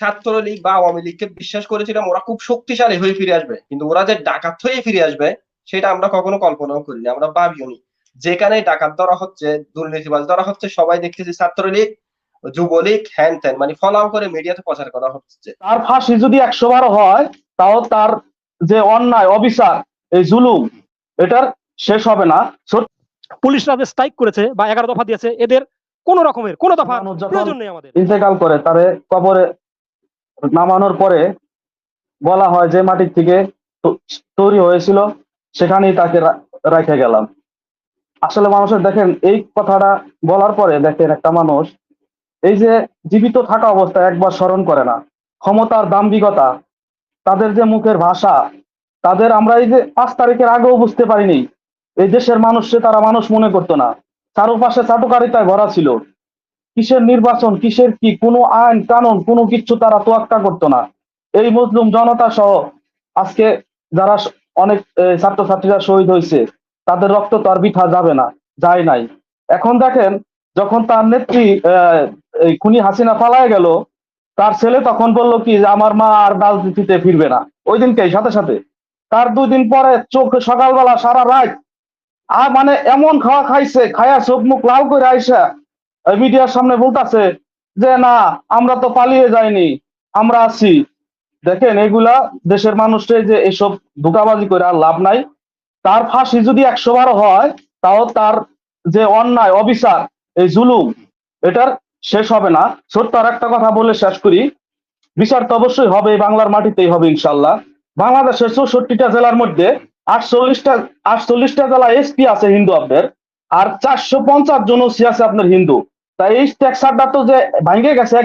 ছাত্রলীগ বা আওয়ামী লীগকে বিশ্বাস করেছিলাম ওরা খুব শক্তিশালী হয়ে ফিরে আসবে। কিন্তু ওরা যে ডাকাত হয়ে ফিরে আসবে সেটা আমরা কখনো কল্পনাও করিনি আমরা ভাবিওনি যেখানে ডাকাত ধরা হচ্ছে দুর্নীতিবাজ ধরা হচ্ছে সবাই দেখতেছি ছাত্রলীগ যুবলীগ হ্যান ত্যান মানে ফলাও করে মিডিয়াতে প্রচার করা হচ্ছে। তার ফাঁসি যদি একশো বারো হয় তাও তার যে অন্যায় অবিচার এই জুলুম এটার শেষ হবে না। পুলিশরা যে স্ট্রাইক করেছে বা এগারো দফা দিয়েছে এদের কোন রকমের কোন দফা প্রয়োজন নেই আমাদের। ইন্তেকাল করে তারে কবরে নামানোর পরে বলা হয় যে মাটির থেকে তৈরি হয়েছিল, সেখানেই তাকে রেখে গেলাম। আসলে মানুষের দেখেন, এই কথাটা বলার পরে দেখেন একটা মানুষ, এই যে জীবিত থাকা অবস্থায় একবার স্মরণ করে না, ক্ষমতার দাম্ভিকতা, তাদের যে মুখের ভাষা, তাদের আমরা এই যে পাঁচ তারিখের আগেও বুঝতে পারিনি, এই দেশের মানুষকে তারা মানুষ মনে করতো না। চারুপাশে চাটুকারিতায় ভরা ছিল। কিসের নির্বাচন কিসের কি কোনো আইন কানুন কোনো কিছু তারা তোয়াক্কা করতো না। এই মুসলিম জনতা সহ আজকে যারা অনেক ছাত্রছাত্রীরা শহীদ হয়েছে তাদের রক্ত তো আর বিঠা যাবে না যায় নাই। এখন দেখেন যখন তার নেত্রী আহ, খুনি হাসিনা পালায় গেল তার ছেলে তখন বলল কি যে আমার মা আর রাজনীতিতে ফিরবে না। ওই দিনকে সাথে সাথে। তার দুই দিন পরে চোখ সকালবেলা সারা রাত আর মানে এমন খাওয়া খাইছে খায়া চোখ মুখ লাল করে আইসা মিডিয়ার সামনে বলতাছে যে, না, আমরা তো পালিয়ে যাইনি, আমরা আছি। দেখেন, এগুলা দেশের মানুষের যে এসব ধোকাবাজি করে আর লাভ নাই। তার ফাঁসি যদি একশো বারো হয়, তাও তার যে অন্যায়, অবিচার, এই জুলুম, এটার শেষ হবে না। ছোট্ট আর একটা কথা বলে শেষ করি। বিচার তো অবশ্যই হবে বাংলার মাটিতেই হবে ইনশাল্লাহ বাংলাদেশের চৌষট্টিটা জেলার মধ্যে আটচল্লিশটা আটচল্লিশটা জেলা এসপি আছে হিন্দু আপনার, আর চারশো পঞ্চাশ জন ওসি আছে আপনার হিন্দু। তাই এই স্ট্রাকচারটা তো যে ভাঙে গেছে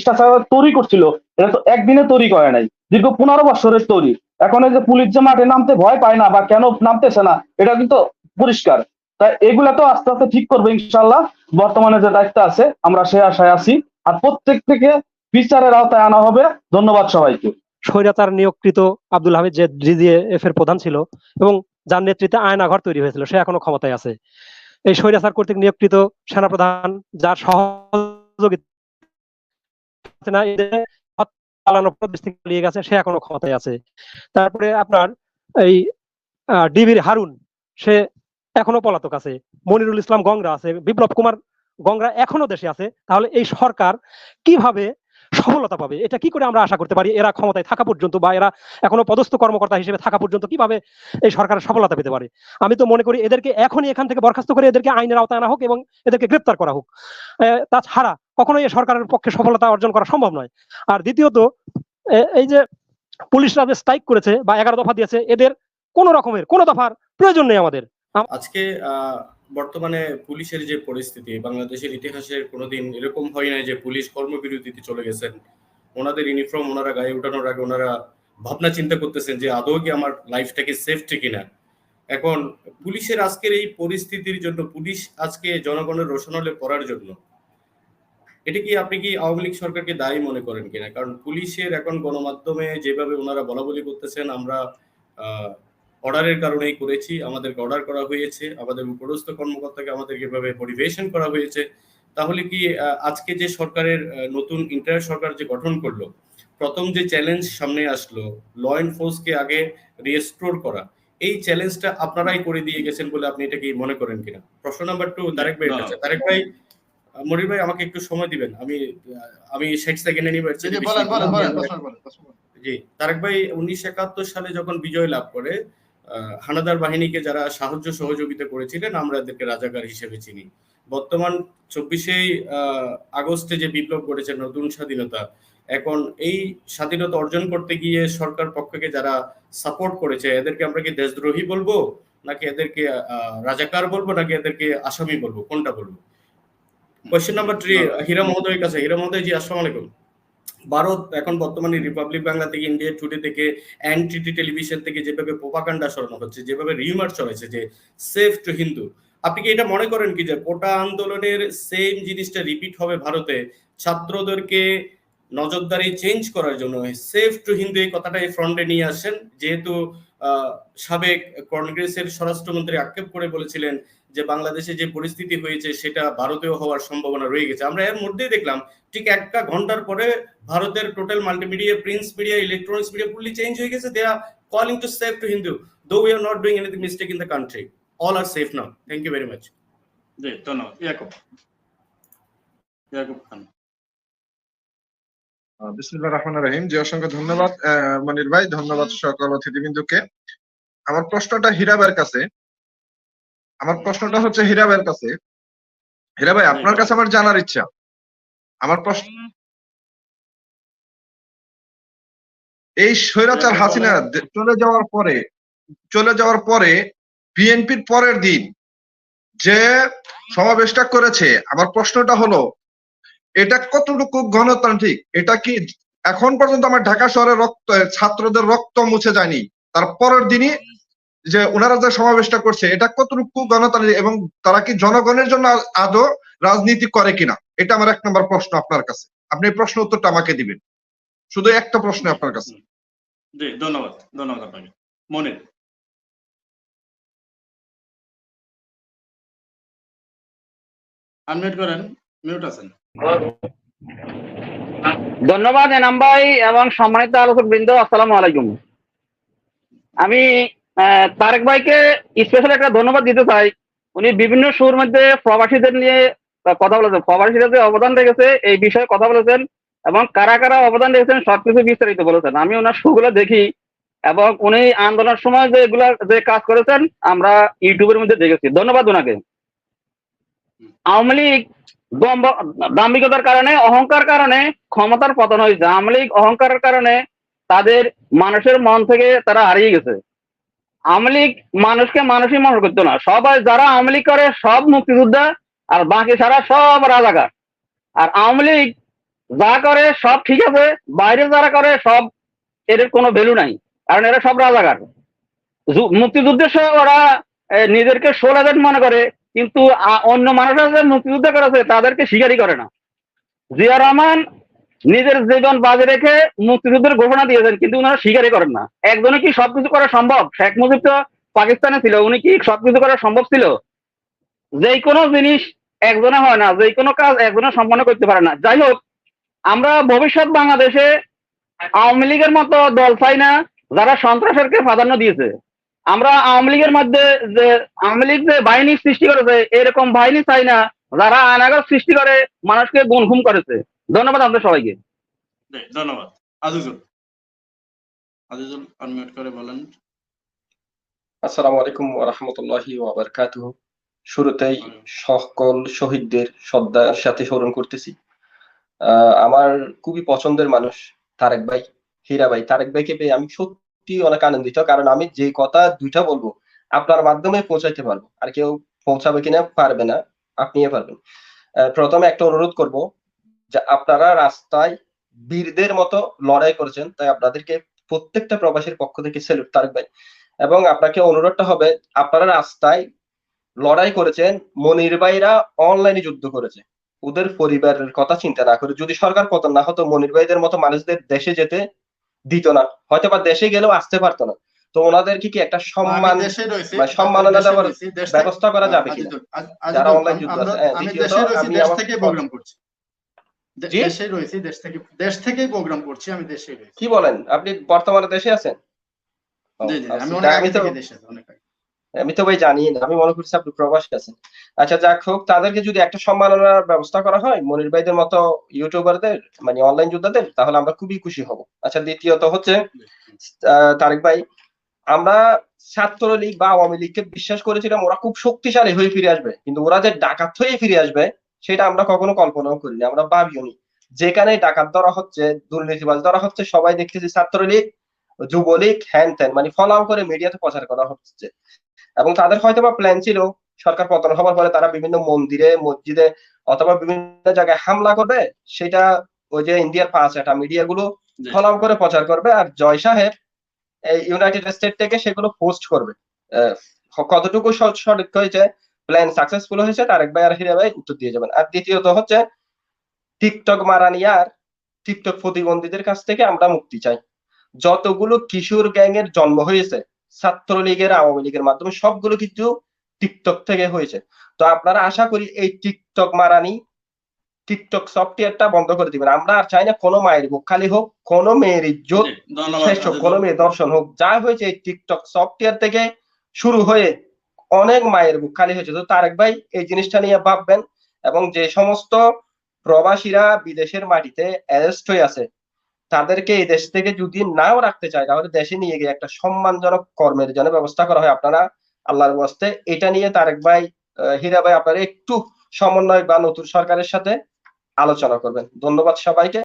স্ট্রাকচার তৈরি করছিল, এটা তো একদিনে তৈরি করে নাই, দীর্ঘ পনেরো বছরের তৈরি। এখন এই যে পুলিশ যে মাঠে নামতে ভয় পায় না বা কেন নামতেছে না, এটা কিন্তু পরিষ্কার। তাই এগুলা তো আস্তে আস্তে ঠিক করবে ইনশাল্লাহ বর্তমানে যে দায়িত্ব আছে, আমরা সে আশায় আছি। আর প্রত্যেক থেকে বিচারের আওতায় আনা হবে। ধন্যবাদ সবাইকে। স্বৈরাচার নিয়োগকৃত আব্দুল হামিদ যে ডিজিএফ এর প্রধান ছিল, এবং যার নেতৃত্বে আয়নাঘর তৈরি হয়েছিল, সে এখনও ক্ষমতায় আছে। এই স্বৈরাচার কর্তৃক নিয়োগকৃত সেনাপ্রধান, যার সহযোগিতা গেছে, সে এখনও ক্ষমতায় আছে। তারপরে আপনার এই ডিবির হারুন, সে এখনও পলাতক আছে। মনিরুল ইসলাম গংরা আছে, বিপ্লব কুমার গংরা এখনও দেশে আছে। তাহলে এই সরকার কীভাবে সফলতা পাবে। এটা কি করে আমরা আশা করতে পারি? এরা ক্ষমতায় থাকা পর্যন্ত বা এরা এখনও পদস্থ কর্মকর্তা হিসেবে থাকা পর্যন্ত কীভাবে এই সরকারের সফলতা পেতে পারে? আমি তো মনে করি এদেরকে এখনই এখান থেকে বরখাস্ত করে এদেরকে আইনের আওতায় আনা হোক এবং এদেরকে গ্রেপ্তার করা হোক। তাছাড়া কখনোই এই সরকারের পক্ষে সফলতা অর্জন করা সম্ভব নয়। আর দ্বিতীয়ত এই যে পুলিশরা যে স্ট্রাইক করেছে বা এগারো দফা দিয়েছে, এদের কোন রকমের কোন দফার প্রয়োজন নেই আমাদের। আজকে বর্তমানে পুলিশের যে পরিস্থিতি, বাংলাদেশের ইতিহাসের কোনোদিন এরকম হয় নাই যে পুলিশ কর্মবিরতিতে চলে গেছেন। ওনাদের ইউনিফর্ম ওনারা গায়ে উঠানোর আগে ওনারা ভাবনা চিন্তা করতেছেন যে আদৌ কি আমার লাইফটাকে সেফটি কিনা এখন পুলিশের আজকের এই পরিস্থিতির জন্য, পুলিশ আজকে জনগণের রোশনলে পড়ার জন্য, এটা কি আপনি কি আওয়ামী লীগ সরকারকে দায়ী মনে করেন কিনা? কারণ পুলিশের এখন গণমাধ্যমে যেভাবে ওনারা বলা বলি করতেছেন, আমরা অর্ডারের কারণেই করেছি আমাদেরকে অর্ডার করা হয়েছে আমাদের উপরস্থ কর্মকর্তাকে আমাদেরকে এভাবে পরিবেশন করা হয়েছে। তাহলে কি আজকে যে সরকারের নতুন ইন্টার সরকার যে গঠন করল প্রথম যে চ্যালেঞ্জ সামনে আসলো ল এনফোর্সকে আগে রিস্টোর করা এই চ্যালেঞ্জটা আপনারাই করে দিয়ে গেছেন বলে আপনি এটা কি মনে করেন কিনা? প্রশ্ন নাম্বার টু তারেক ভাই তারেক ভাই মনির ভাই আমাকে একটু সময় দিবেন। আমি আমি ষাট সেকেন্ডে নিব জি, বেশি বলেন বলেন বলেন আমি- প্রশ্ন করেন, প্রশ্ন করেন। জি তারেক ভাই উনিশশো একাত্তর সালে যখন বিজয় লাভ করে হানাদার বাহিনীকে যারা সাহায্য সহযোগিতা করেছিলেন আমরা এদেরকে রাজাকার হিসেবে চিনি। বর্তমান চব্বিশে আগস্টে যে বিপ্লব ঘটেছে নতুন স্বাধীনতা এখন এই স্বাধীনতা অর্জন করতে গিয়ে সরকার পক্ষকে যারা সাপোর্ট করেছে এদেরকে আমরা কি দেশদ্রোহী বলব? নাকি এদেরকে আহ, রাজাকার বলব? নাকি এদেরকে আসামি বলব? কোনটা বলব? কোয়েশ্চেন নাম্বার থ্রি হীরা মহোদয়ের কাছে। হীরা মহোদয় জি আসসালামু আলাইকুম। ভারত এখন বর্তমানে রিপাবলিক বাংলা থেকে ইন্ডিয়া টুডে থেকে এনটিটি টেলিভিশন থেকে যেভাবে প্রোপাকাণ্ডা সরানো হচ্ছে, যেভাবে রিউমার চলেছে যে সেফ টু হিন্দু আপনি কি এটা মনে করেন কি যে কোটা আন্দোলনের সেম জিনিসটা রিপিট হবে ভারতে? ছাত্রদেরকে নজরদারি চেঞ্জ করার জন্য সেফ টু হিন্দু এই কথাটা এই ফ্রন্টে নিয়ে আসেন। যেহেতু সাবেক কংগ্রেসের স্বরাষ্ট্রমন্ত্রী আক্ষেপ করে বলেছিলেন যে বাংলাদেশে যে পরিস্থিতি হয়েছে সেটা ভারতেও হওয়ার সম্ভাবনা রয়ে গেছে। আমরা এর মধ্যেই দেখলাম ঠিক একটা ঘণ্টার পরে ভারতের total multimedia print media electronics media fully change হয়ে গেছে। They are calling to save to Hindu though we are not doing anything mistake in the country all are safe now thank you very much ji ধন্যবাদ। ইয়াকুব। ইয়াকুব খান। বিসমুল্লাহ রহমান রহিম। জি অসংখ্য ধন্যবাদ। আহ, মনির ভাই ধন্যবাদ সকল অতিথিবৃন্দকে। আমার প্রশ্নটা হীরা ভাইয়ের কাছে। আমার প্রশ্নটা হচ্ছে হীরা ভাইয়ের কাছে। হীরা ভাই, আপনার কাছে আমার জানার ইচ্ছা। আমার প্রশ্ন এই স্বৈরাচার হাসিনা চলে যাওয়ার পরে, চলে যাওয়ার পরে বিএনপির পরের দিন যে সমাবেশটা করেছে, আমার প্রশ্নটা হলো, এটা কতটুকু গণতান্ত্রিক? এটা কি এখন পর্যন্ত আমার ঢাকা শহরের রক্ত ছাত্রদের রক্ত মুছে যায়নি? তার পরের দিনই যে ওনারা যে সমাবেশটা করছে এটা কতটুকু গণতান্ত্রিক এবং তারা কি জনগণের জন্য আদৌ রাজনীতি করে কিনা? এটা আমার এক নম্বর প্রশ্ন আপনার কাছে। আপনি এই প্রশ্ন উত্তরটা আমাকে দিবেন। শুধু একটা প্রশ্ন আপনার কাছে। জি ধন্যবাদ। ধন্যবাদ আপনাকে। মনির। আনমিউট করেন। মিউট আছেন। ধন্যবাদ এনাম ভাই এবং সম্মানিত আলোচক বৃন্দ আসসালামু আলাইকুম। আমি তারেক ভাইকে স্পেশাল একটা ধন্যবাদ দিতে চাই। উনি বিভিন্ন সুর মধ্যে প্রবাসীদের নিয়ে কথা বলেছেন। প্রবাসীদের যে অবদান রেখেছে, এই বিষয়ে কথা বলেছেন এবং কারা কারা অবদান রেখেছেন সবকিছু বিস্তারিত বলেছেন। আমি ওনার শোগুলো দেখি এবং উনি আন্দোলনের সময় যে এগুলা যে কাজ করেছেন, আমরা ইউটিউবের মধ্যে দেখেছি। ধন্যবাদ ওনাকে। আওয়ামী লীগ দম্ভ- দাম্ভিকতার কারণে, অহংকার কারণে ক্ষমতার পতন হয়েছে। আওয়ামী লীগ অহংকারের কারণে তাদের মানুষের মন থেকে তারা হারিয়ে গেছে। আওয়ামী লীগ মানুষকে মানুষই মনে করতো না। সবাই যারা আওয়ামী লীগ করে সব মুক্তিযোদ্ধা আর বাকি সারা সব রাজাকার। আর আওয়ামী যা করে সব ঠিক আছে বাইরে যারা করে সব এদের কোনো ভ্যালু নাই কারণ এরা সব রাজাকার। মুক্তিযুদ্ধের সময় ওরা এ, নিজেদেরকে সোল এজেন্ট মনে করে কিন্তু অন্য মানুষরা যে মুক্তিযুদ্ধ করেছে তাদেরকে স্বীকারই করে না। জিয়া রহমান নিজের জীবন বাজে রেখে মুক্তিযুদ্ধের ঘোষণা দিয়েছেন, কিন্তু ওনারা স্বীকারই করেন না। একজনে কি সবকিছু করা সম্ভব? শেখ মুজিব তো পাকিস্তানে ছিল, উনি কি সবকিছু করা সম্ভব ছিল? যেই কোনো জিনিস একজনে হয় না যে কোনো কাজ একজনে সম্পন্ন করতে পারে না। যাই হোক, আমরা ভবিষ্যৎ বাংলাদেশে আওয়ামী লীগের মতো দল চাই না, যারা সন্ত্রাসেরকে প্রাধান্য দিয়েছে। আমরা আওয়ামী লীগের মধ্যে যে, আওয়ামী লীগ যে বাহিনী সৃষ্টি করেছে, এরকম বাহিনী চাই না, যারা আয়নাগর সৃষ্টি করে, মানুষকে গুম করেছে। ধন্যবাদ আপনাদের সবাইকে। ধন্যবাদ। আজিজুল আজিজুল আনমিউট করে বলেন। আসসালামু আলাইকুম ওয়া রাহমাতুল্লাহি ওয়া বারাকাতুহু শুরুতেই সকল শহীদদের শ্রদ্ধার সাথে স্মরণ করতেছি। আহ, আমার খুবই পছন্দের মানুষ তারেক ভাই হীরা ভাই। তারেক ভাইকে পেয়ে আমি সত্যি অনেক আনন্দিত কারণ আমি যে কথা দুইটা বলব আপনার মাধ্যমে পৌঁছাইতে পারব। আর কেউ পৌঁছাবে কিনা পারবে না আপনিই পারবেন। আহ, প্রথমে একটা অনুরোধ করব যে আপনারা রাস্তায় বীরদের মতো লড়াই করেছেন তাই আপনাদেরকে প্রত্যেকটা প্রবাসীর পক্ষ থেকে স্যালুট তারেক ভাই। এবং আপনাকে অনুরোধটা হবে আপনারা রাস্তায় লড়াই করেছেন মনির ভাইরা অনলাইনে যুদ্ধ করেছে। ওদের পরিবারের কথা চিন্তা না করে যদি সরকার পতন না হতো মনির ভাইদের মতো মানুষদের দেশে যেতে দিত না। হয়তো বা দেশে গেলেও আসতে পারতো না। তো ওনাদেরকে কি একটা সম্মান বা সম্মাননা দেওয়ার ব্যবস্থা করা যাবে কিনা? যারা অনলাইন যুদ্ধ আছে হ্যাঁ, আমি দেশে রয়েছি দেশ আমার- থেকেই করছি। দে- জি? দেশেই রয়েছি দেশ থেকে দেশ থেকেই প্রোগ্রাম করছি আমি রয়েছি। কি বলেন? আপনি বর্তমানে দেশে আছেন? আমি আচ্ছা, অনেক আগে তো থেকে দেশে অনেক আগে। আমি তো ভাই জানি না আমি মনে করছি আপনি প্রবাসী আছেন। আচ্ছা যাক হোক তাদেরকে যদি একটা সম্মাননার ব্যবস্থা করা হয় মনির ভাইদের মতো ইউটিউবারদের মানে অনলাইন যোদ্ধাদের তাহলে আমরা খুবই খুশি হব। আচ্ছা দ্বিতীয়ত হচ্ছে তারেক ভাই আমরা ছাত্রলীগ বা আওয়ামী লীগকে বিশ্বাস করেছিলাম ওরা খুব শক্তিশালী হয়ে ফিরে আসবে। কিন্তু ওরা যে ডাকাত হয়ে ফিরে আসবে সেটা আমরা কখনো কল্পনাও করিনি আমরা ভাবিও নি। যেখানে ডাকাত ধরা হচ্ছে দুর্নীতিবাজ ধরা হচ্ছে সবাই দেখতেছি ছাত্রলীগ যুবলীগ হ্যান ত্যান মানে ফলাও করে মিডিয়াতে প্রচার করা হচ্ছে। এবং তাদের হয়তো বা প্ল্যান ছিল সরকার পতন হওয়ার পরে তারা বিভিন্ন মন্দিরে মসজিদে অথবা বিভিন্ন জায়গায় হামলা করবে সেটা ওই যে ইন্ডিয়ার পাঁচ একটা মিডিয়া গুলো ফলাও করে প্রচার করবে আর জয় সাহেব এই ইউনাইটেড স্টেট থেকে সেগুলো পোস্ট করবে। আহ, কতটুকু সঠিক হয়েছে প্ল্যান সাকসেসফুল হয়েছে তারেক ভাই আর হিরা ভাই উত্তর দিয়ে যাবেন। আর দ্বিতীয়ত হচ্ছে টিকটক মারানিয়ার টিকটক প্রতিবন্ধীদের কাছ থেকে আমরা মুক্তি চাই। যতগুলো কিশোর গ্যাং এর জন্ম হয়েছে ছাত্রলীগের আওয়ামী লীগের মাধ্যমে সবগুলো কিন্তু টিকটক থেকে হয়েছে। তো আপনারা আশা করি এই টিকটক মারানি টিকটক সফটওয়্যারটা বন্ধ করে দিবেন। আমরা আর চাই না কোনো মায়ের বুক খালি হোক কোনো মেয়ের ইজ্জত শেষ হোক কোনো। মেয়ে দর্শন হোক। যা হয়েছে এই টিকটক সফটওয়্যার থেকে শুরু হয়ে অনেক মায়ের বুক খালি হয়েছে। তো তারেক ভাই, এই জিনিসটা নিয়ে ভাববেন এবং যে সমস্ত প্রবাসীরা বিদেশের মাটিতে অ্যারেস্ট হয়ে আছে, তাদেরকে এই দেশ থেকে যদি নাও রাখতে চায়, তাহলে দেশে নিয়ে গিয়ে একটা সম্মানজনক কর্মের জন্য ব্যবস্থা করা হয়। আপনারা আল্লাহর ওয়াস্তে এটা নিয়ে তারেক ভাই হীরা ভাই আপনারা একটু সমন্বয় বা নতুন সরকারের সাথে আলোচনা করবেন। ধন্যবাদ সবাইকে।